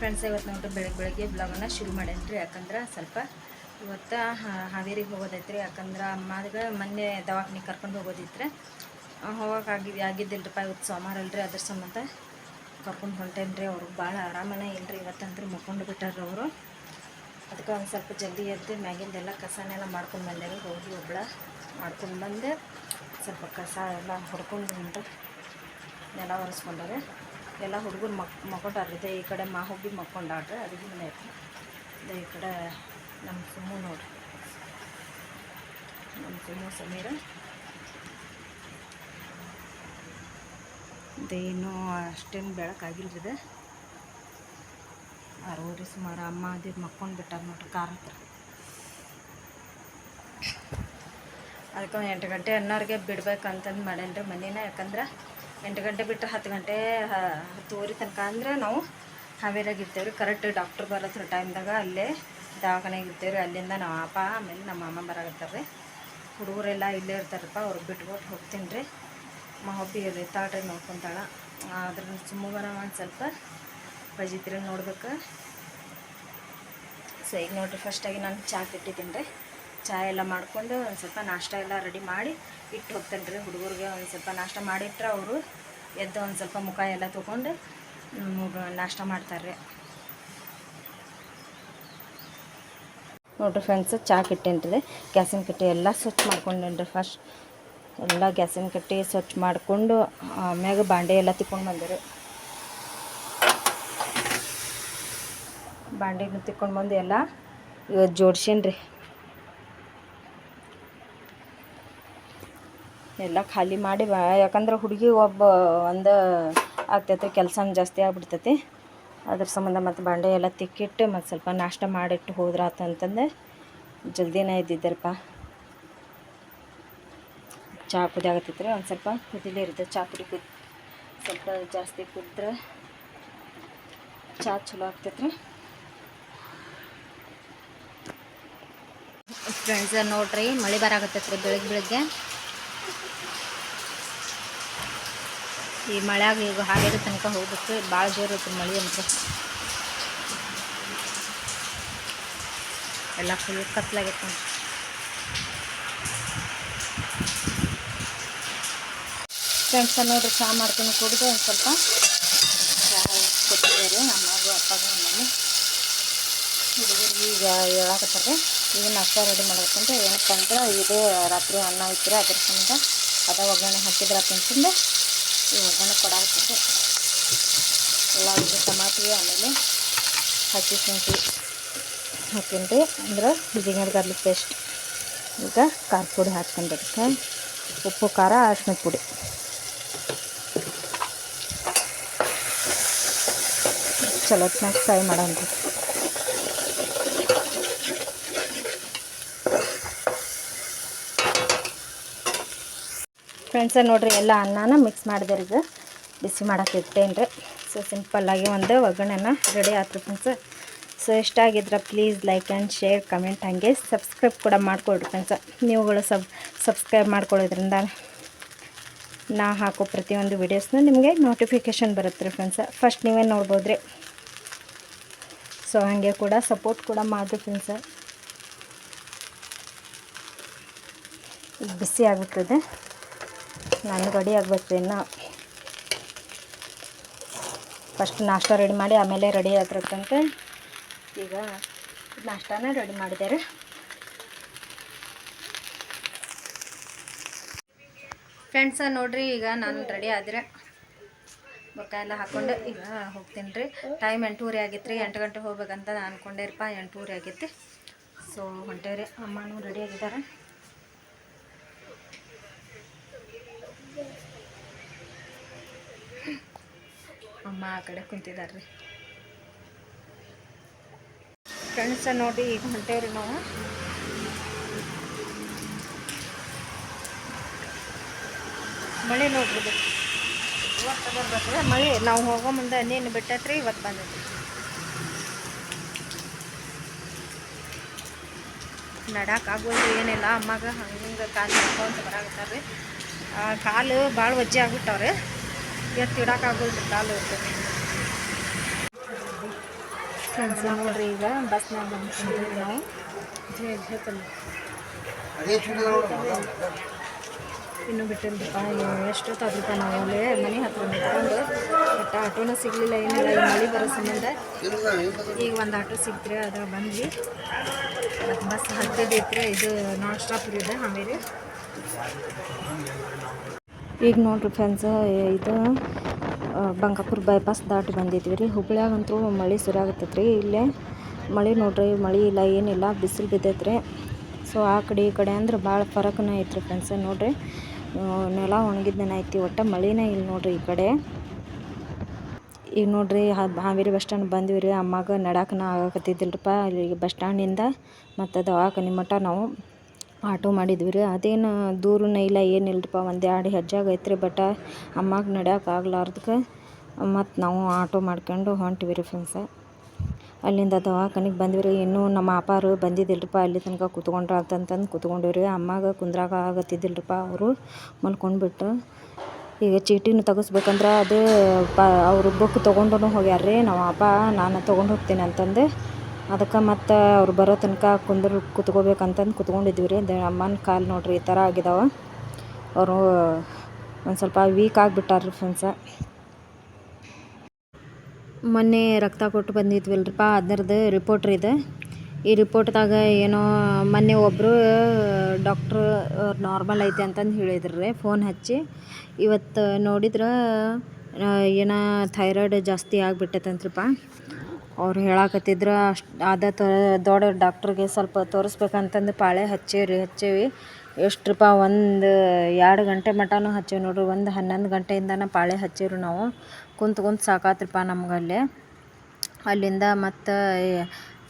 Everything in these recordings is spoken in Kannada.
ಫ್ರೆಂಡ್ಸ್ ಇವತ್ತು ನೋಡ್ರಿ ಬೆಳಗ್ಗೆ ಬೆಳಗ್ಗೆ ಬ್ಲಾಗನ್ನು ಶುರು ಮಾಡೇನಿ ರೀ ಯಾಕಂದ್ರೆ ಸ್ವಲ್ಪ ಇವತ್ತು ಹಾವೇರಿಗೆ ಹೋಗೋದೈತ್ರಿ. ಯಾಕಂದ್ರೆ ಅಮ್ಮಗ ಮೊನ್ನೆ ದವಾಖಾನೆ ಕರ್ಕೊಂಡು ಹೋಗೋದಿತ್ತು ಹೋಗೋಕ್ಕಾಗಿ ಆಗಿದ್ದಿಲ್ಲರಿಪ್ಪ ಇವತ್ತು ಸೋಮವಾರ ಅಲ್ರಿ ಅದ್ರ ಸಂಬಂಧ. ಕರ್ಕೊಂಡು ಹೊಂಟೇನಿ ರೀ ಅವ್ರಿಗೆ ಭಾಳ ಆರಾಮನೇ ಇಲ್ರಿ ಇವತ್ತಂದ್ರೆ ಮಕ್ಕೊಂಡು ಬಿಟ್ಟಾರ್ರಿ ಅವರು. ಅದಕ್ಕೆ ಒಂದು ಸ್ವಲ್ಪ ಜಲ್ದಿ ಎದ್ದು ಮ್ಯಾಗಿಂದೆಲ್ಲ ಕಸನೆಲ್ಲ ಮಾಡ್ಕೊಂಡು ಬಂದೇವಿ ಹೋಗಿ ಒಬ್ಳ ಮಾಡ್ಕೊಂಡು ಬಂದೆ. ಸ್ವಲ್ಪ ಕಸ ಎಲ್ಲ ಹೊಡ್ಕೊಂಡು ನೆಲ ಒರೆಸ್ಕೊಂಡಾರೆ ಎಲ್ಲ ಹುಡುಗರು ಮಕ್ ಮಕ್ಕೊಂಡಾರ್ರಿ. ಇದೆ ಈ ಕಡೆ ಮಾ ಹೋಗಿ ಮಕ್ಕೊಂಡಾಡ್ರಿ ಅದಕ್ಕೆ ಮನೆ ಐತೆ ಇದೆ ಈ ಕಡೆ ನಮ್ಮ ಸುಮ್ಮು ನೋಡ್ರಿ. ನಮ್ಮ ಸುಮ್ಮು ಸಮೀರ. ಇದೇನು ಅಷ್ಟೇನು ಬೆಳಕಾಗಿಲ್ರಿ ಇದೆ. ಆರೂವರೆ ಸುಮಾರು ಅಮ್ಮ ಅದೇ ಮಕ್ಕೊಂಡು ಬಿಟ್ಟಾರ ನೋಡ್ರಿ ಕಾರ್ ಹತ್ರ. ಅದಕ್ಕೆ ಎಂಟು ಗಂಟೆ ಅನ್ನೋರಿಗೆ ಬಿಡ್ಬೇಕಂತಂದು ಮಾಡೇನ್ರಿ ಮನೇನ. ಯಾಕಂದ್ರೆ ಎಂಟು ಗಂಟೆ ಬಿಟ್ಟರೆ ಹತ್ತು ಗಂಟೆ ಹತ್ತುವರೆ ತನಕ ಅಂದ್ರೆ ನಾವು ಹಾವೇರಾಗಿ ಇರ್ತೇವೆ ರೀ ಕರೆಕ್ಟ್ ಡಾಕ್ಟ್ರ್ ಬರೋದ್ರ ಟೈಮ್ದಾಗ ಅಲ್ಲೇ ದವಾಖಾನೆಗೆ ಇರ್ತೇವೆ ರೀ ಅಲ್ಲಿಂದ ನಮ್ಮ ಅಪ್ಪ ಆಮೇಲೆ ನಮ್ಮ ಅಮ್ಮ ಬರಾಕತ್ತಾರೆ ರೀ ಹುಡುಗರೆಲ್ಲ ಇಲ್ಲೇ ಇರ್ತಾರಪ್ಪ, ಅವ್ರಿಗೆ ಬಿಟ್ಬಿಟ್ಟು ಹೋಗ್ತೀನಿ ರೀ ಮಹಬ್ಬಿ ತಾಟ್ರಿ ನೋಡ್ಕೊಂತಾಳ. ಅದ್ರ ಒಂದು ಸ್ವಲ್ಪ ಬಜಿತ್ರಿ ನೋಡ್ಬೇಕು. ಸೊ ಈಗ ನೋಡಿರಿ ಫಸ್ಟಾಗಿ ನಾನು ಚಹಾ ಇಟ್ಟಿದ್ದೀನಿ ರೀ ಚಹಾ ಎಲ್ಲ ಮಾಡ್ಕೊಂಡು ಒಂದು ಸ್ವಲ್ಪ ನಾಷ್ಟ ಎಲ್ಲ ರೆಡಿ ಮಾಡಿ ಇಟ್ಟು ಹೋಗ್ತೇನೆ ರೀ ಹುಡುಗರಿಗೆ ಒಂದು ಸ್ವಲ್ಪ ನಾಷ್ಟ ಮಾಡಿಟ್ರೆ ಅವರು ಎದ್ದು ಒಂದು ಸ್ವಲ್ಪ ಮುಖ ಎಲ್ಲ ತೊಗೊಂಡು ನಾಷ್ಟ ಮಾಡ್ತಾರೆ ನೋಡ್ರಿ ಫ್ರೆಂಡ್ಸ್ ಚಹಾ ಇಟ್ಟೇನಿ ರೀ ಗ್ಯಾಸಿನ ಕಟ್ಟಿ ಎಲ್ಲ ಸ್ವಚ್ಛ ಮಾಡ್ಕೊಂಡೇನು ರೀ ಫಸ್ಟ್ ಎಲ್ಲ ಗ್ಯಾಸಿನ ಕಟ್ಟಿ ಸ್ವಚ್ಛ ಮಾಡಿಕೊಂಡು ಆಮ್ಯಾಗ ಬಾಂಡೆ ಎಲ್ಲ ತಿಕ್ಕೊಂಡು ಬಂದೆ ಬಾಂಡೆನ ತಿಕ್ಕೊಂಡು ಬಂದು ಎಲ್ಲ ಇವತ್ತು ಜೋಡ್ಸೇನಿ ಎಲ್ಲ ಖಾಲಿ ಮಾಡಿ ಯಾಕಂದ್ರೆ ಹುಡುಗಿ ಒಬ್ಬ ಒಂದು ಆಗ್ತೈತೆ ಕೆಲಸ ಜಾಸ್ತಿ ಆಗ್ಬಿಡ್ತೈತಿ. ಅದ್ರ ಸಂಬಂಧ ಮತ್ತು ಬಾಂಡೆ ಎಲ್ಲ ತಿಕ್ಕಿಟ್ಟು ಮತ್ತು ಸ್ವಲ್ಪ ನಾಷ್ಟ ಮಾಡಿಟ್ಟು ಹೋದ್ರೆ ಆತಂತಂದು ಜಲ್ದಿನೇ ಇದ್ದಿದ್ದರಪ್ಪ ಚಹಾ ಕುದಿ ಆಗತ್ತೈತ್ರಿ, ಒಂದು ಸ್ವಲ್ಪ ಕುದಿಲೇ ಇರುತ್ತೆ ಚಹಾ ಪುಡಿ ಕುದ್, ಸ್ವಲ್ಪ ಜಾಸ್ತಿ ಕುದ್ರೆ ಚಹಾ ಚಲೋ ಆಗ್ತೈತ್ರಿ. ಫ್ರೆಂಡ್ಸ್ ನೋಡ್ರಿ, ಮಳೆ ಬರಾಕತ್ತೈತ್ರಿ ಬೆಳಗ್ಗೆ ಬೆಳಗ್ಗೆ. ಈ ಮಳೆಯಾಗ ಈಗ ಹಾಗೆ ತನಕ ಹೋಗ್ಬೇಕು. ಭಾಳ ಜೋರು ಇರ್ತದೆ ಮಳೆ ಅಂತ ಎಲ್ಲ ಫುಲ್ ಕತ್ಲಾಗೈತೆ ಫ್ರೆಂಡ್ಸ್ ನೋಡ್ರಿ ಚಹಾ ಮಾಡ್ತೀನಿ. ಕುಡಿದು ಒಂದು ಸ್ವಲ್ಪ. ಚಹಾ ಕೊಟ್ಟಿದ್ದಾರೆ. ನಮ್ಮ ಮಗು ಅಪ್ಪಗ ಮನೆ ಹುಡುಗರಿಗೆ ಈಗ ಹೇಳಾಕತ್ತಾರೆ ಈಗ ನಾಷ್ಟ ರೆಡಿ ಮಾಡ್ಬೇಕಂದ್ರೆ ಏನಪ್ಪ ಅಂದ್ರೆ ಇದು ರಾತ್ರಿ ಅನ್ನ ಇತ್ತು ಅದ್ರ ಸಂಬಂಧ ಅದ ಒಗ್ಗರಣೆ ಹಾಕಿದ್ರೆ ಅಂತಂದು ಒಗ್ಗರಣೆ ಕೊಡಾಕತ್ತೆ. ಉಳ್ಳಾಗಡ್ಡಿ ಟಮಾಟಿ ಆಮೇಲೆ ಹಸಿ ಶುಂಠಿ ರೀ. ಅಂದ್ರೆ ಜಿಂಗರ್ ಗಾರ್ಲಿಕ್ ಪೇಸ್ಟ್. ಈಗ ಖಾರ ಪುಡಿ ಹಾಕ್ಕೊಂಡು ಉಪ್ಪು, ಖಾರ, ಅರಿಶಿನ ಪುಡಿ. ಚಲೋತ್ನಾಗ ಫ್ರೈ ಮಾಡೋಣ ಫ್ರೆಂಡ್ಸ ನೋಡಿರಿ ಎಲ್ಲ ಅನ್ನನ ಮಿಕ್ಸ್ ಮಾಡಿದೆ ರೀ ಬಿಸಿ ಮಾಡಕ್ಕೆ ಇಟ್ಟೇನು ರೀ. ಸೊ ಸಿಂಪಲ್ಲಾಗಿ ಒಂದು ಒಗ್ಗರಣೆನ ರೆಡಿ ಆಯ್ತು ಫ್ರೆಂಡ್ಸ. ಸೊ ಇಷ್ಟ ಆಗಿದ್ರೆ please like and share comment ಹಾಗೆ ಸಬ್ಸ್ಕ್ರೈಬ್ ಕೂಡ ಮಾಡಿಕೊಡ್ರಿ ಫ್ರೆಂಡ್ಸ. ನೀವುಗಳು ಸಬ್ ಸಬ್ಸ್ಕ್ರೈಬ್ ಮಾಡ್ಕೊಳ್ಳೋದ್ರಿಂದ ನಾ ಹಾಕೋ ಪ್ರತಿಯೊಂದು ವೀಡಿಯೋಸ್ನ ನಿಮಗೆ ನೋಟಿಫಿಕೇಷನ್ ಬರುತ್ತೆ ರೀ ಫ್ರೆಂಡ್ಸ. ಫಸ್ಟ್ ನೀವೇ ನೋಡ್ಬೋದು ರೀ. ಸೊ ಹಾಗೆ ಕೂಡ ಸಪೋರ್ಟ್ ಕೂಡ ಮಾಡಿರಿ ಫ್ರೆಂಡ್ಸ. ಬಿಸಿ ಆಗುತ್ತದೆ ನಾನು ರೆಡಿ ಆಗಬೇಕು ಇನ್ನು ಫಸ್ಟ್ ನಾಷ್ಟ ರೆಡಿ ಮಾಡಿ, ಆಮೇಲೆ ರೆಡಿ ಆಗಿರುತ್ತಂತೆ. ಈಗ ನಾಷ್ಟಾನ ರೆಡಿ ಮಾಡಿದ್ದಾರೆ ಫ್ರೆಂಡ್ಸ ನೋಡಿರಿ, ಈಗ ನಾನು ರೆಡಿ ಆದರೆ ಬೊಕ್ಕ ಎಲ್ಲ ಹಾಕ್ಕೊಂಡು ಈಗ ಹೋಗ್ತೀನಿ ರೀ. ಟೈಮ್ ಎಂಟೂವರೆ ಆಗಿತ್ತು ರೀ ಎಂಟು ಗಂಟೆ ಹೋಗ್ಬೇಕಂತ ನಾನು ಅನ್ಕೊಂಡೇರಪ್ಪ ಎಂಟೂವರೆ ಆಗೈತಿ ಸೊ ಹೊಂಟೇವ್ರಿ. ಅಮ್ಮನೂ ರೆಡಿ ಆಗಿದ್ದಾರೆ. ಅಮ್ಮ ಆ ಕಡೆ ಕುಂತಿದ್ದಾರೆ ರೀ ಫ್ರೆಂಡ್ಸ ನೋಡಿ ಈಗ ಹೊಂಟೇವ್ರಿ ನಾವು. ಮಳೆ ನೋಡ್ರಿ. ಇವತ್ತು ಮಳೆ ನಾವು ಹೋಗೋ ಮುಂದೆ ನೀನು ಬಿಟ್ಟತ್ರಿ ಇವತ್ತು ಬಂದೈತಿ ನಡಾಕ್ ಆಗೋದು ಏನಿಲ್ಲ. ಅಮ್ಮಾಗ ಹಂಗೆ ಕಾಲು ಮಾಡ್ಕೊಂತ ಆ, ಕಾಲು ಭಾಳ ವಜ್ಜೆ ಆಗ್ಬಿಟ್ಟವ್ರೆ. ಎತ್ತು ಇಡೋಕ್ಕಾಗೋಲ್ರಿ ಕಾಲು ಫ್ರೆಂಡ್ಸ್ ನೋಡ್ರಿ ಈಗ ಬಸ್ನಾಗ ಬಂದ್ಕೊಂಡಿವಿ ನಾವು. ಇನ್ನೂ ಬಿಟ್ಟಿಲ್ರಿಪ್ಪ ಎಷ್ಟೊತ್ತಾದ್ರಪ್ಪ ನಾವು ಅಲ್ಲೇ ಮನೆ ಹತ್ರ ನಿಂತ್ಕೊಂಡು. ಬಟ್ ಆಟೋನ ಸಿಗಲಿಲ್ಲ ಏನಿಲ್ಲ ಈ ಮಳೆ ಬರೋ ಸಂಬಂಧ. ಈಗ ಒಂದು ಆಟೋ ಸಿಕ್ತ್ರಿ ಅದ್ರಾಗ ಬಂದ್ವಿ. ಮತ್ತು ಬಸ್ ಹತ್ತಿದೈತ್ರಿ ಇದು ನಾನ್ ಸ್ಟಾಪ್ ಇದೆ ಆಮೇಲೆ ಈಗ ನೋಡ್ರಿ ಫ್ರೆಂಡ್ಸ್ ಇದು ಬಂಕಾಪುರ ಬೈಪಾಸ್ ದಾಟಿ ಬಂದಿದ್ವಿ ರೀ. ಹುಬ್ಳ್ಯಾಗಂತೂ ಮಳೆ ಸುರಾಗತ್ತೈತೆ ರೀ. ಇಲ್ಲೇ ಮಳೆ ನೋಡ್ರಿ, ಮಳೆ ಇಲ್ಲ, ಏನಿಲ್ಲ, ಬಿಸಿಲು ಬಿದ್ದೈತೆ ರೀ. ಸೊ ಆ ಕಡೆ ಈ ಕಡೆ ಅಂದ್ರೆ ಭಾಳ ಫರಕ್ನ ಐತ್ರಿ ಫ್ರೆಂಡ್ಸ್ ನೋಡ್ರಿ. ನೆಲ ಒಣಗಿದ್ದನ ಐತಿ, ಒಟ್ಟು ಮಳೆನೇ ಇಲ್ಲ ನೋಡ್ರಿ ಈ ಕಡೆ. ಈಗ ನೋಡ್ರಿ ಹಾವೇರಿ ಬಸ್ ಸ್ಟ್ಯಾಂಡ್ ಬಂದ್ವಿ ರೀ. ಅಮ್ಮಗೆ ನಡಾಕನ ಆಗಕತ್ತಿದ್ದಿಲ್ರಪ್ಪ ಅಲ್ಲಿ ಬಸ್ ಸ್ಟ್ಯಾಂಡಿಂದ. ಮತ್ತು ದವಾಖಾನೆ ಮಟ್ಟ ನಾವು ಆಟೋ ಮಾಡಿದ್ವಿ ರೀ. ಅದೇನು ದೂರನ ಇಲ್ಲ ಏನಿಲ್ಲರಪ್ಪ ಒಂದು ಎರಡು ಹೆಜ್ಜಾಗ ರೀ ಬಟ್ ಅಮ್ಮಗೆ ನಡ್ಯಕ್ಕೆ ಆಗ್ಲಾರ್ದಕ್ಕೆ ಮತ್ತು ನಾವು ಆಟೋ ಮಾಡ್ಕೊಂಡು ಹೊಂಟ್ವಿ ರೀ ಫ್ರೆಂಡ್ಸ ಅಲ್ಲಿಂದ ದವಾಖಾನಿಗೆ ಬಂದ್ವಿ ರೀ. ಇನ್ನೂ ನಮ್ಮ ಅಪ್ಪಾರು ಬಂದಿದ್ದಿಲ್ಲರಿಪ್ಪ ಅಲ್ಲಿ ತನಕ ಕುತ್ಕೊಂಡ್ರ ಅಂತಂತಂದು ಕುತ್ಕೊಂಡಿವಿ ರೀ. ಅಮ್ಮಗೆ ಕುಂದ್ರಾಗ ಆಗತ್ತಿದ್ದಿಲ್ರಪ್ಪ ಅವರು ಮಲ್ಕೊಂಡ್ಬಿಟ್ರು. ಈಗ ಚೀಟಿನ ತೆಗಿಸ್ಬೇಕಂದ್ರೆ ಅದು ಪ, ಅವರು ಬುಕ್ ತೊಗೊಂಡು ಹೋಗ್ಯಾರ ರೀ ನಮ್ಮ ಅಪ್ಪ, ನಾನು ತೊಗೊಂಡು ಹೋಗ್ತೀನಿ ಅಂತಂದು ಅದಕ್ಕೆ ಮತ್ತು ಅವ್ರು ಬರೋ ತನಕ ಕುಂದ್ರ ಕುತ್ಕೋಬೇಕಂತಂದು ಕುತ್ಕೊಂಡಿದ್ವಿ ರೀ ದ ಅಮ್ಮನ ಕಾಲು ನೋಡ್ರಿ, ಈ ಥರ ಆಗಿದಾವೆ. ಅವರು ಒಂದು ಸ್ವಲ್ಪ ವೀಕ್ ಆಗಿಬಿಟ್ಟಾರ್ರಿ ಫ್ರೆಂಡ್ಸ ಮೊನ್ನೆ ರಕ್ತ ಕೊಟ್ಟು ಬಂದಿದ್ವಲ್ರಪ್ಪ ಅದರದ್ದು ರಿಪೋರ್ಟ್ ರೀ ಇದು. ಈ ರಿಪೋರ್ಟ್ದಾಗ ಏನೋ ಮೊನ್ನೆ ಒಬ್ಬರು ಡಾಕ್ಟ್ರು ನಾರ್ಮಲ್ ಐತೆ ಅಂತಂದು ಹೇಳಿದ್ರು ಫೋನ್ ಹಚ್ಚಿ. ಇವತ್ತು ನೋಡಿದ್ರೆ ಏನೋ ಥೈರಾಯ್ಡ್ ಜಾಸ್ತಿ ಆಗಿಬಿಟ್ಟೈತಂತ್ರಪ್ಪ ಅವ್ರು ಹೇಳಾಕತ್ತಿದ್ರು ಅಷ್ಟು ಅದ ದೊಡ್ಡ ಡಾಕ್ಟ್ರಿಗೆ ಸ್ವಲ್ಪ ತೋರಿಸ್ಬೇಕಂತಂದು ಪಾಳೆ ಹಚ್ಚೇವ್ರಿ, ಹಚ್ಚೇವಿ. ಎಷ್ಟ್ರಪ್ಪ ಒಂದು ಎರಡು ಗಂಟೆ ಮಟನೂ ಹಚ್ಚೇವಿ ನೋಡ್ರಿ, ಒಂದು ಹನ್ನೊಂದು ಗಂಟೆಯಿಂದನ ಪಾಳೆ ಹಚ್ಚೇವ್ರಿ ನಾವು. ಕುಂತು ಕುಂತು ಸಾಕಾತ್ರಪ್ಪ ನಮ್ಗೆ ಅಲ್ಲಿ ಅಲ್ಲಿಂದ ಮತ್ತು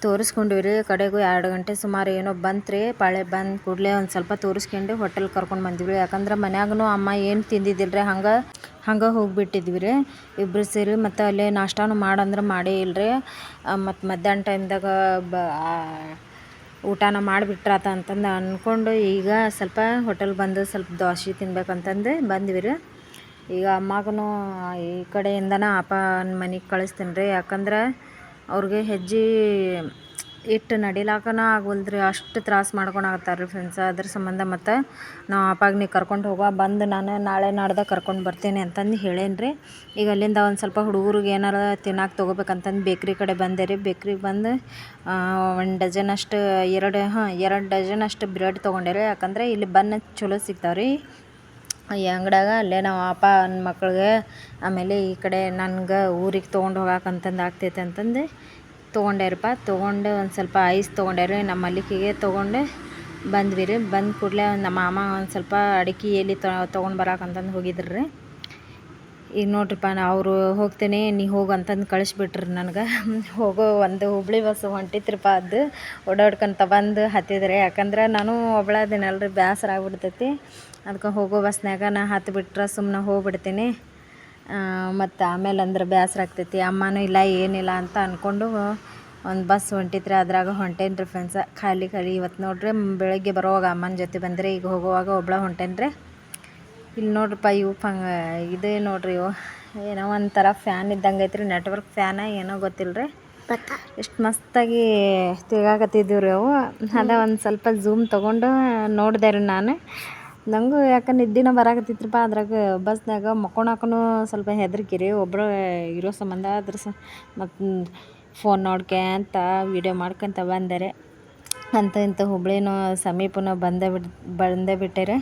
ತೋರಿಸ್ಕೊಂಡ್ವಿ ರೀ, ಕಡೆಗೂ ಎರಡು ಗಂಟೆ ಸುಮಾರು ಏನೋ ಬಂತ್ರಿ ಪಾಳೆ ಬಂದ ಕೂಡಲೇ ಒಂದು ಸ್ವಲ್ಪ ತೋರಿಸ್ಕೊಂಡು ಹೋಟೆಲ್ ಕರ್ಕೊಂಡು ಬಂದಿವ್ರಿ ಯಾಕಂದ್ರೆ ಮನ್ಯಾಗೂ ಅಮ್ಮ ಏನು ತಿಂದಿದ್ದಿಲ್ಲರಿ ಹಂಗೆ ಹಂಗೆ ಹೋಗಿಬಿಟ್ಟಿದ್ವಿ ರೀ. ಇಬ್ಬರು ಸೇರಿ ಮತ್ತು ಅಲ್ಲೇ ನಾಷ್ಟಾನು ಮಾಡಂದ್ರೆ ಮಾಡೇ ಇಲ್ಲ ರೀ ಮತ್ತು ಮಧ್ಯಾಹ್ನ ಟೈಮ್ದಾಗ ಬ ಊಟನ ಮಾಡಿಬಿಟ್ರಾತ ಅಂತಂದು ಅಂದ್ಕೊಂಡು ಈಗ ಸ್ವಲ್ಪ ಹೋಟೆಲ್ ಬಂದು ಸ್ವಲ್ಪ ದೋಸೆ ತಿನ್ಬೇಕಂತಂದು ಬಂದ್ವಿ ರೀ. ಈಗ ಅಮ್ಮಗೂ ಈ ಕಡೆಯಿಂದನೇ ಅಪ್ಪ ಮನೆಗೆ ಕಳಿಸ್ತೀನಿ ರೀ ಯಾಕಂದ್ರೆ ಅವ್ರಿಗೆ ಹೆಜ್ಜೆ ಇಟ್ಟು ನಡಿಲಾಕನ ಆಗೋಲ್ದ್ರಿ ಅಷ್ಟು ತ್ರಾಸು ಮಾಡ್ಕೊಳಕತ್ತಾರ ರೀ ಫ್ರೆಂಡ್ಸ್ ಅದ್ರ ಸಂಬಂಧ ಮತ್ತು ನಾವು ಅಪ್ಪಾಗ ನೀ ಕರ್ಕೊಂಡು ಹೋಗುವ, ಬಂದು ನಾನು ನಾಳೆ ನಾಡ್ದಾಗ ಕರ್ಕೊಂಡು ಬರ್ತೀನಿ ಅಂತಂದು ಹೇಳೇನಿ ರೀ ಈಗ ಅಲ್ಲಿಂದ ಒಂದು ಸ್ವಲ್ಪ ಹುಡುಗರಿಗೆ ಏನಾರ ತಿನ್ನಕ್ಕೆ ತೊಗೋಬೇಕಂತಂದು ಬೇಕ್ರಿ ಕಡೆ ಬಂದೆ ರೀ ಬೇಕ್ರಿಗೆ ಬಂದು ಒಂದು ಡಜನ್ ಅಷ್ಟು ಎರಡು, ಹಾಂ, ಎರಡು ಡಜನ್ ಅಷ್ಟು ಬ್ರೆಡ್ ತೊಗೊಂಡೆ ರೀ ಯಾಕಂದರೆ ಇಲ್ಲಿ ಬನ್ ಚಲೋ ಸಿಗ್ತಾವೆ ರೀ ಈ ಅಂಗಡಿಯಾಗ ಅಲ್ಲೇ ಅಪ್ಪ ನನ್ನ ಮಕ್ಳಿಗೆ, ಆಮೇಲೆ ಈ ಕಡೆ ನನ್ಗೆ ಊರಿಗೆ ತೊಗೊಂಡು ಹೋಗಾಕಂತಂದು ಆಗ್ತೈತೆ ಅಂತಂದು ತೊಗೊಂಡ್ಯಾರಪ್ಪ ತೊಗೊಂಡು ಒಂದು ಸ್ವಲ್ಪ ಐಸ್ ತೊಗೊಂಡ್ಯಾರ ನಮ್ಮ ಮಲ್ಲಿಕಿಗೆ ತೊಗೊಂಡು ಬಂದ್ವಿ ರೀ. ಬಂದ ಕೂಡಲೇ ನಮ್ಮ ಮಾಮ ಒಂದು ಸ್ವಲ್ಪ ಅಡಿಕೆ ಎಲ್ಲಿ ತೊಗೊಂಡು ಬರಾಕಂತಂದು ಹೋಗಿದ್ರು ರೀ. ಈಗ ನೋಡ್ರಿಪ್ಪ ನಾ ಅವರು ಹೋಗ್ತೇನೆ, ನೀ ಹೋಗು ಅಂತಂದು ಕಳಿಸ್ಬಿಟ್ರಿ ನನಗೆ. ಹೋಗೋ, ಒಂದು ಹುಬ್ಳಿ ಬಸ್ಸು ಹೊಂಟಿತ್ರಿಪ್ಪ ಅದು. ಓಡಾಡ್ಕೊಂತ ಬಂದು ಹತ್ತಿದ್ರೆ. ಯಾಕಂದ್ರೆ ನಾನು ಒಬ್ಳಾದಿನಲ್ರಿ ಬೇಸರ ಆಗ್ಬಿಡ್ತೈತಿ. ಅದಕ್ಕೆ ಹೋಗೋ ಬಸ್ನಾಗ ನಾ ಹತ್ತು ಬಿಟ್ರೆ ಸುಮ್ಮನೆ ಹೋಗ್ಬಿಡ್ತೀನಿ ಮತ್ತು ಆಮೇಲೆ ಅಂದ್ರೆ ಬೇಸರ ಆಗ್ತೈತಿ. ಅಮ್ಮನೂ ಇಲ್ಲ ಏನಿಲ್ಲ ಅಂತ ಅಂದ್ಕೊಂಡು ಒಂದು ಬಸ್ ಹೊಂಟಿತ್ರಿ. ಅದ್ರಾಗ ಹೊಂಟೇನಿ ರೀ ಫ್ರೆಂಡ್ಸ ಖಾಲಿ ಖಾಲಿ ಇವತ್ತು ನೋಡ್ರಿ ಬೆಳಗ್ಗೆ ಬರೋವಾಗ ಅಮ್ಮನ ಜೊತೆ ಬಂದರೆ. ಈಗ ಹೋಗುವಾಗ ಒಬ್ಳ ಹೊಂಟೇನ್ರಿ ರೀ. ಇಲ್ಲಿ ನೋಡ್ರಿಪ್ಪ ಇವು ಫಂಗ ಇದೇ ನೋಡ್ರಿ ಇವು. ಏನೋ ಒಂಥರ ಫ್ಯಾನ್ ಇದ್ದಂಗೆ ಐತ್ರಿ. ನೆಟ್ವರ್ಕ್ ಫ್ಯಾನ ಏನೋ ಗೊತ್ತಿಲ್ಲ ರೀ ಎಷ್ಟು ಮಸ್ತಾಗಿ ತಿರ್ಗಾಕತ್ತಿದ್ದೀವಿ ರೀ ಅವು. ಅದ ಒಂದು ಸ್ವಲ್ಪ ಝೂಮ್ ತೊಗೊಂಡು ನೋಡಿದೆ ರೀ ನಾನು. ನನಗೂ ಯಾಕೆ ನಿದ್ದಿನ ಬರಾಕತ್ತಿತ್ರಪ್ಪ ಅದ್ರಾಗ ಬಸ್ನಾಗ ಮಕ್ಕೊಳಕ್ಕೂ ಸ್ವಲ್ಪ ಹೆದರಿಕೆ ರೀ ಒಬ್ಬರು ಇರೋ ಸಂಬಂಧ ಅದ್ರ ಸ ಮತ್ತು ಫೋನ್ ನೋಡ್ಕೊಂತ ವೀಡಿಯೋ ಮಾಡ್ಕೊಂತ ಬಂದರೆ. ಅಂತ ಇಂಥ ಹುಬ್ಳಿನೂ ಸಮೀಪನೂ ಬಂದೇ ಬಿಡ್ ಬಂದೇ ಬಿಟ್ಟೆ ರೀ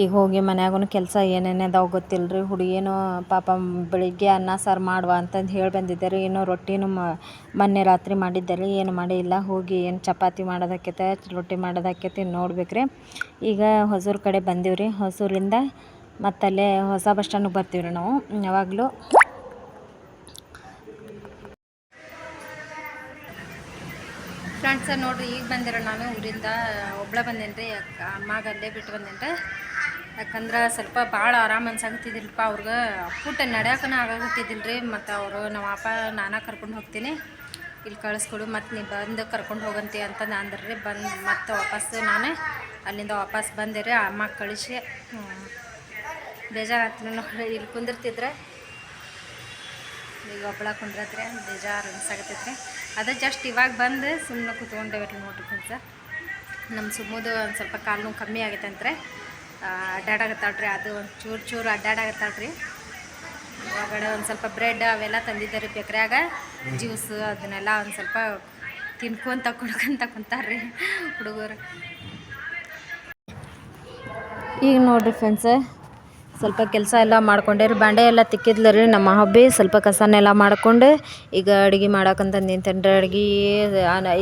ಈಗ ಹೋಗಿ ಮನ್ಯಾಗೂ ಕೆಲಸ ಏನೇನು ಅದಾವ ಗೊತ್ತಿಲ್ಲ ರೀ ಹುಡುಗೇನು ಪಾಪ ಬೆಳಿಗ್ಗೆ ಅನ್ನ ಸಾರು ಮಾಡುವ ಅಂತಂದು ಹೇಳಿ ಬಂದಿದ್ದೆ ರೀ ಇನ್ನೂ ರೊಟ್ಟಿನೂ ಮೊನ್ನೆ ರಾತ್ರಿ ಮಾಡಿದ್ದೆ ರೀ ಏನು ಮಾಡಿಲ್ಲ. ಹೋಗಿ ಏನು ಚಪಾತಿ ಮಾಡೋದಾಕೈತೆ, ರೊಟ್ಟಿ ಮಾಡೋದಾಕೈತಿ ನೋಡ್ಬೇಕು ರೀ ಈಗ ಹೊಸೂರು ಕಡೆ ಬಂದೀವಿ ರೀ ಹೊಸೂರಿಂದ ಮತ್ತಲ್ಲೇ ಹೊಸ ಬಸ್ ಸ್ಟ್ಯಾಂಡಿಗೆ ಬರ್ತೀವಿ ರೀ ನಾವು, ಯಾವಾಗಲೂ. ಫ್ರೆಂಡ್ಸ ನೋಡ್ರಿ, ಈಗ ಬಂದಿರೋ ನಾನು, ಊರಿಂದ ಒಬ್ಳ ಬಂದೇನಿ ರೀ ಅಮ್ಮಾಗ ಬಿಟ್ಟು ಯಾಕಂದ್ರೆ ಸ್ವಲ್ಪ ಭಾಳ ಆರಾಮ ಅನ್ಸಾಕತ್ತಿದ್ದಿಲ್ಲಪ್ಪ ಅವ್ರಿಗೆ. ಪುಟ್ಟ ನಡ್ಯಾಕನ ಆಗಾಗತ್ತಿದ್ದಿಲ್ಲ ರೀ ಮತ್ತು ಅವರು ನಮ್ಮ ಅಪ್ಪ ನಾನೇ ಕರ್ಕೊಂಡು ಹೋಗ್ತೀನಿ. ಇಲ್ಲಿ ಕಳಿಸ್ಕೊಡು ಮತ್ತು ನೀ ಬಂದು ಕರ್ಕೊಂಡು ಹೋಗಂತಿ ಅಂತ ಅಂದ್ರು ರೀ ಬಂದು ಮತ್ತೆ ವಾಪಸ್ ನಾನು ಅಲ್ಲಿಂದ ವಾಪಸ್ ಬಂದಿರಿ ಅಮ್ಮ ಕಳಿಸಿ. ಬೇಜಾರಾಗ್ತೀನಿ ನೋಡಿ ಇಲ್ಲಿ ಕುಂದಿರ್ತಿದ್ರೆ. ಈಗ ಒಬ್ಬಳ ಕುಂದ್ರತ್ರಿ, ಬೇಜಾರು ಅನ್ಸಾಕತ್ತೈತ್ರಿ. ಅದೇ ಜಸ್ಟ್ ಇವಾಗ ಬಂದು ಸುಮ್ಮನೆ ಕೂತ್ಕೊಂಡೇವ್ರಿ ನೋಡ್ರಿ ಫ್ರೆಂಡ್ಸ. ನಮ್ಮ ಸುಮ್ಮದು ಒಂದು ಸ್ವಲ್ಪ ಕಾಲು ನೋವು ಕಮ್ಮಿ ಆಗೈತೆ ಅಂತ್ರೆ ಅಡ್ಡಾಡಕತ್ತಾಳ್ರಿ ಅದು ಒಂದು ಚೂರು ಚೂರು ಅಡ್ಡಾಡಾಗತ್ತಾಳ್ರಿ ಒಳಗಡೆ ಒಂದು ಸ್ವಲ್ಪ ಬ್ರೆಡ್ ಅವೆಲ್ಲ ತಂದಿದ್ದಾರೆ ಬೇಕ್ರ್ಯಾಗ. ಜ್ಯೂಸ್ ಅದನ್ನೆಲ್ಲ ಒಂದು ಸ್ವಲ್ಪ ತಿನ್ಕೊಂತ ಕುಡ್ಕೊಂತ ಕುಂತಾರ್ರಿ ಹುಡುಗರು. ಈಗ ನೋಡ್ರಿ ಫ್ರೆಂಡ್ಸ ಸ್ವಲ್ಪ ಕೆಲಸ ಎಲ್ಲ ಮಾಡ್ಕೊಂಡೇರಿ ಬಾಂಡೆ ಎಲ್ಲ ತಿಕ್ಕಿದ್ಲ ರೀ ನಮ್ಮ ಹಬ್ಬಿ. ಸ್ವಲ್ಪ ಕಸನೆಲ್ಲ ಮಾಡ್ಕೊಂಡು. ಈಗ ಅಡುಗೆ ಮಾಡಕ್ಕಂತ ನಿಂತೇನ್ರಿ. ಅಡುಗೆ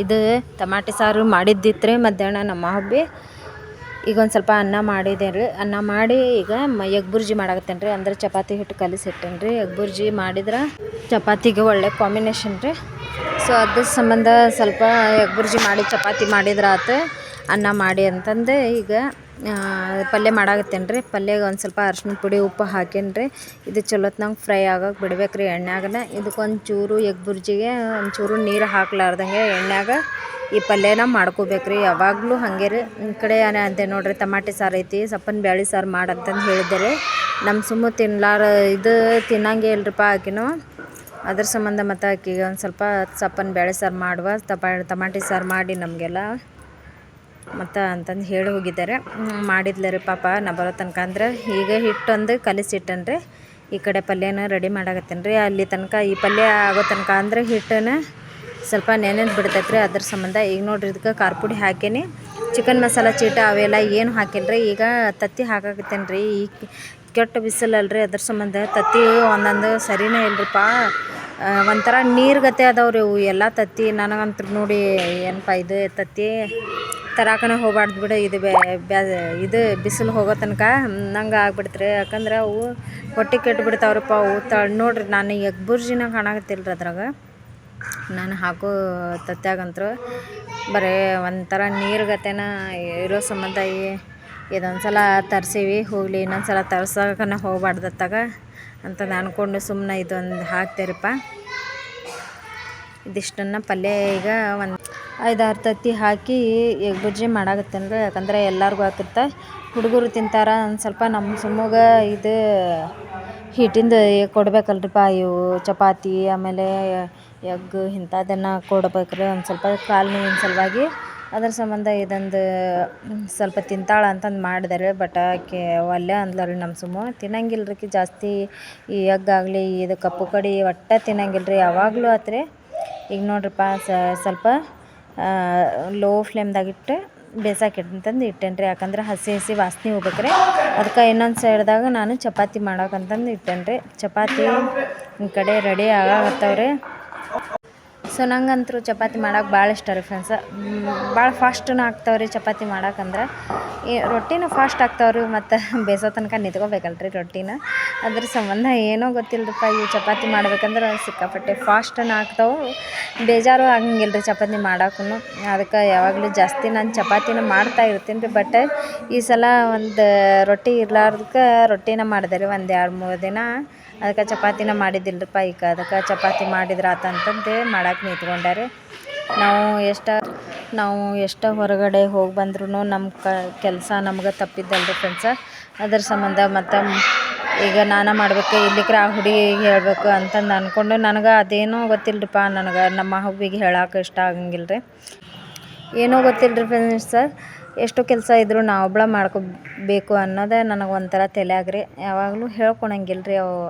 ಇದು ಟಮಾಟೆ ಸಾರು ಮಾಡಿದ್ದಿತ್ತು ರೀ ಮಧ್ಯಾಹ್ನ ನಮ್ಮ ಹಬ್ಬಿ. ಈಗ ಒಂದು ಸ್ವಲ್ಪ ಅನ್ನ ಮಾಡಿದೆ ರೀ ಅನ್ನ ಮಾಡಿ ಈಗ ಎಗ್ ಬುರ್ಜಿ ಮಾಡಾಕತ್ತೇನೆ ರೀ ಅಂದ್ರೆ ಚಪಾತಿ ಹಿಟ್ಟು ಕಲಿಸಿಟ್ಟೇನೆ ರೀ ಎಗ್ ಬುರ್ಜಿ ಮಾಡಿದ್ರೆ ಚಪಾತಿಗೆ ಒಳ್ಳೆ ಕಾಂಬಿನೇಷನ್ ರೀ. ಸೊ ಅದ್ರ ಸಂಬಂಧ ಸ್ವಲ್ಪ ಎಗ್ ಬುರ್ಜಿ ಮಾಡಿ ಚಪಾತಿ ಮಾಡಿದ್ರೆ ಆತು ಅನ್ನ ಮಾಡಿ ಅಂತಂದು ಈಗ ಪಲ್ಯ ಮಾಡಾಕತ್ತೇನೆ ರೀ? ಪಲ್ಯಗೆ ಒಂದು ಸ್ವಲ್ಪ ಅರ್ಶಿನ ಪುಡಿ ಉಪ್ಪು ಹಾಕೇನಿ ರೀ ಇದು ಚಲೋತ್ನಂಗೆ ಫ್ರೈ ಆಗಕ್ಕೆ ಬಿಡ್ಬೇಕು ರೀ ಎಣ್ಣೆಗನ ಇದಕ್ಕೊಂದು ಚೂರು ಎಗ್ ಬುರ್ಜಿಗೆ ಒಂಚೂರು ಚೂರು ನೀರು ಹಾಕ್ಲಾರ್ದಂಗೆ ಎಣ್ಣೆಗ ಈ ಪಲ್ಯನ ಮಾಡ್ಕೋಬೇಕು ರೀ. ಯಾವಾಗಲೂ ಹಾಗೆ ರೀ. ಈ ಕಡೆ ಏನೇ ಅಂತೆ ನೋಡ್ರಿ ತಮಾಟಿ ಸಾರು ಐತಿ, ಸಪ್ಪನ ಬ್ಯಾಳಿ ಸಾರು ಮಾಡಂತಂದು ರೀ. ನಮ್ಮ ಸುಮ್ಮ ತಿನ್ಲಾರ, ಇದು ತಿನ್ನಂಗೆ ಇಲ್ರಿಪ್ಪ ಆಕಿನೂ. ಅದ್ರ ಸಂಬಂಧ ಮತ್ತು ಆಕಿಗೆ ಒಂದು ಸ್ವಲ್ಪ ಸಪ್ಪನ ಬ್ಯಾಳೆ ಸಾರು ಮಾಡುವ, ತಪ, ಟಮಾಟೆ ಸಾರು ಮಾಡಿ ನಮಗೆಲ್ಲ. ಮತ್ತು ಅಂತಂದು ಹೇಳಿ ಹೋಗಿದ್ದಾರೆ. ಮಾಡಿದ್ಲ ರೀ ಪಾಪ ನಾ ಬರೋ ತನಕ ಅಂದ್ರೆ ಈಗ ಹಿಟ್ಟೊಂದು ಕಲಿಸಿಟ್ಟೇನೆ ರೀ ಈ ಕಡೆ ಪಲ್ಯನ ರೆಡಿ ರೀ ಅಲ್ಲಿ ತನಕ ಈ ಪಲ್ಯ ಆಗೋ ತನಕ ಅಂದ್ರೆ ಹಿಟ್ಟನ ಸ್ವಲ್ಪ ನೆನೆದು ಬಿಡ್ತೈತೆ ರೀ ಅದ್ರ ಸಂಬಂಧ ಈಗ ನೋಡ್ರಿ ಇದಕ್ಕೆ ಖಾರ ಪುಡಿ ಹಾಕೇನಿ. ಚಿಕನ್ ಮಸಾಲ ಚೀಟ ಅವೆಲ್ಲ ಏನು ಹಾಕಿಲ್ಲ ರೀ ಈಗ ತತ್ತಿ ಹಾಕಾಕತ್ತೇನೆ ರೀ ಈ ಕೆಟ್ಟ ರೀ ಅದ್ರ ಸಂಬಂಧ ತತ್ತಿ ಒಂದೊಂದು ಸರಿನೇ ಆ, ಒಂಥರ ನೀರು ಗತೆ ಅದಾವ್ರಿ ಅವು. ಎಲ್ಲ ತತ್ತಿ ನನಗಂತೂ ನೋಡಿ ಏನಪ್ಪ ಇದು ತತ್ತಿ ತರಾಕನ ಹೋಗ್ಬಾರ್ದು ಬಿಡು. ಇದು ಬ್ಯಾ ಇದು ಬಿಸಿಲು ಹೋಗೋ ತನಕ ನಂಗೆ ಆಗ್ಬಿಡ್ತ್ರಿ. ಯಾಕಂದ್ರೆ ಅವು ಹೊಟ್ಟೆ ಕೆಟ್ಟು ಬಿಡ್ತಾವ್ರಪ್ಪ ಅವು. ತ ನೋಡ್ರಿ, ನಾನು ಎಗ್ ಬುರ್ಜಿನ ಕಾಣಾಕತ್ತಿಲ್ಲ ರೀ ಅದ್ರಾಗ. ನಾನು ಹಾಕೋ ತತ್ಯಾಗಂತೂ ಬರೀ ಒಂಥರ ನೀರು ಗತೆನ ಇರೋ ಸಂಬಂಧ ಇದೊಂದು ಸಲ ತರಿಸೀವಿ. ಹೋಗಲಿ ಇನ್ನೊಂದು ಸಲ ತರ್ಸೋಕನ ಹೋಗ್ಬಾರ್ದತ್ತಾಗ ಅಂತ ಅಂದ್ಕೊಂಡು ಸುಮ್ಮನೆ ಇದೊಂದು ಹಾಕ್ತೇರಿಪ್ಪ. ಇದಿಷ್ಟನ್ನು ಪಲ್ಯ ಈಗ ಒಂದು ಐದಾರು ತತ್ತಿ ಹಾಕಿ ಎಗ್ ಬುಜ್ಜಿ ಮಾಡಾಕತ್ತೇನೆ ರೀ ಯಾಕಂದರೆ ಎಲ್ಲರಿಗೂ ಹಾಕುತ್ತೆ ಹುಡುಗರು ತಿಂತಾರ ಒಂದು ಸ್ವಲ್ಪ ನಮ್ಮ ಸುಮ್ಮಗ ಇದು ಹಿಟ್ಟಿಂದ ಕೊಡ್ಬೇಕಲ್ರಿಪ್ಪ ಇವು ಚಪಾತಿ, ಆಮೇಲೆ ಎಗ್ ಇಂಥದ್ದನ್ನು ಕೊಡ್ಬೇಕ್ರಿ ಒಂದು ಸ್ವಲ್ಪ ಕಾಲು ನೋವಿನ ಸಲುವಾಗಿ. ಅದ್ರ ಸಂಬಂಧ ಇದೊಂದು ಸ್ವಲ್ಪ ತಿಂತಾಳ ಅಂತಂದು ಮಾಡಿದಾರೆ ಬಟ್ ಆಕೆ ಒಲ್ಲೆ ಅಂದ್ಲರಿ ನಮ್ಮ ಸುಮ್ಮ ತಿನ್ನಂಗಿಲ್ಲ ರೀ ಜಾಸ್ತಿ ಈ ಎಗ್ ಆಗಲಿ, ಇದು ಕಪ್ಪು ಕಡಿ ಒಟ್ಟು ತಿನ್ನಂಗಿಲ್ಲ ರೀ ಯಾವಾಗಲೂ ಆತ್ರಿ. ಈಗ ನೋಡ್ರಿಪ್ಪ ಸ್ವಲ್ಪ ಲೋ ಫ್ಲೇಮ್ದಾಗಿಟ್ಟು ಬೇಸಾಕಿಟ್ಟಂತಂದು ಅಂತಂದು ಇಟ್ಟೇನೆ ರೀ ಯಾಕಂದ್ರೆ ಹಸಿ ಹಸಿ ವಾಸನೆ ಹೋಗ್ಬೇಕ್ರಿ. ಅದಕ್ಕೆ ಇನ್ನೊಂದು ಸೈಡ್ದಾಗ ನಾನು ಚಪಾತಿ ಮಾಡೋಕಂತಂದು ಇಟ್ಟೇನೆ ರೀ ಚಪಾತಿ ಈ ಕಡೆ ರೆಡಿ ಆಗಾಕತ್ತವ್ರಿ. ಸೊ ನಂಗಂತೂ ಚಪಾತಿ ಮಾಡೋಕೆ ಭಾಳ ಇಷ್ಟ ರೀ ಫ್ರೆಂಡ್ಸ ಭಾಳ ಫಾಸ್ಟೂ ರೀ ಚಪಾತಿ ಮಾಡಕ್ಕಂದ್ರೆ ಈ ರೊಟ್ಟಿನೂ ಫಾಸ್ಟ್ ಆಗ್ತಾವ್ರಿ ಮತ್ತು ಬೇಸೋ ತನಕ ನಿಂತ್ಕೋಬೇಕಲ್ರಿ ರೊಟ್ಟಿನ. ಅದ್ರ ಸಂಬಂಧ ಏನೋ ಗೊತ್ತಿಲ್ಲದಪ್ಪ ಈ ಚಪಾತಿ ಮಾಡ್ಬೇಕಂದ್ರೆ ಸಿಕ್ಕಾಪಟ್ಟೆ ಫಾಸ್ಟನ್ನು ಆಗ್ತಾವೆ. ಬೇಜಾರು ಆಗಂಗಿಲ್ಲ ರೀ ಚಪಾತಿ ಮಾಡೋಕ್ಕೂ ಅದಕ್ಕೆ ಯಾವಾಗಲೂ ಜಾಸ್ತಿ ನಾನು ಚಪಾತಿನ ಮಾಡ್ತಾ ಇರ್ತೀನಿ ರೀ ಬಟ್ ಈ ಸಲ ಒಂದು ರೊಟ್ಟಿ ಇರ್ಲಾರ್ದಕ್ಕೆ ರೊಟ್ಟಿನ ಮಾಡಿದೆ ರೀ ಒಂದು ಎರಡು ಮೂರು ದಿನ. ಅದಕ್ಕೆ ಚಪಾತಿನ ಮಾಡಿದ್ದಿಲ್ಲರಿಪ್ಪ. ಈಗ ಅದಕ್ಕೆ ಚಪಾತಿ ಮಾಡಿದ್ರೆ ಆತಂತಂದು ಮಾಡಕ್ಕೆ ನಿಂತ್ಕೊಂಡಾರೆ. ನಾವು ಎಷ್ಟು ನಾವು ಎಷ್ಟು ಹೊರಗಡೆ ಹೋಗಿ ಬಂದ್ರೂ ನಮ್ಮ ಕ, ಕೆಲಸ ನಮ್ಗೆ ತಪ್ಪಿದ್ದಲ್ರಿ ಫ್ರೆಂಡ್ಸ ಅದ್ರ ಸಂಬಂಧ ಮತ್ತು ಈಗ ನಾನು ಮಾಡಬೇಕು, ಇಲ್ಲಿಕ್ರ ಆ ಹುಡುಗಿಗೆ ಹೇಳಬೇಕು ಅಂತಂದು ಅಂದ್ಕೊಂಡು ನನಗೆ ಅದೇನೋ ಗೊತ್ತಿಲ್ಲರಿಪ್ಪ ನನಗೆ ನಮ್ಮ ಹಬ್ಬಿಗೆ ಹೇಳಕ್ಕೆ ಇಷ್ಟ ಆಗಂಗಿಲ್ಲ ರೀ ಏನೋ ಗೊತ್ತಿಲ್ಲರಿ ಫ್ರೆಂಡ್ಸ್ ಫ್ರೆಂಡ್ಸ ಎಷ್ಟು ಕೆಲಸ ಇದ್ದರೂ ನಾ ಒಬ್ಳ ಮಾಡ್ಕೋಬೇಕು ಅನ್ನೋದೇ ನನಗೆ ಒಂಥರ ತಲೆಯಾಗ್ರಿ. ಯಾವಾಗಲೂ ಹೇಳ್ಕೊಳಂಗಿಲ್ಲ ರೀ ಅವು.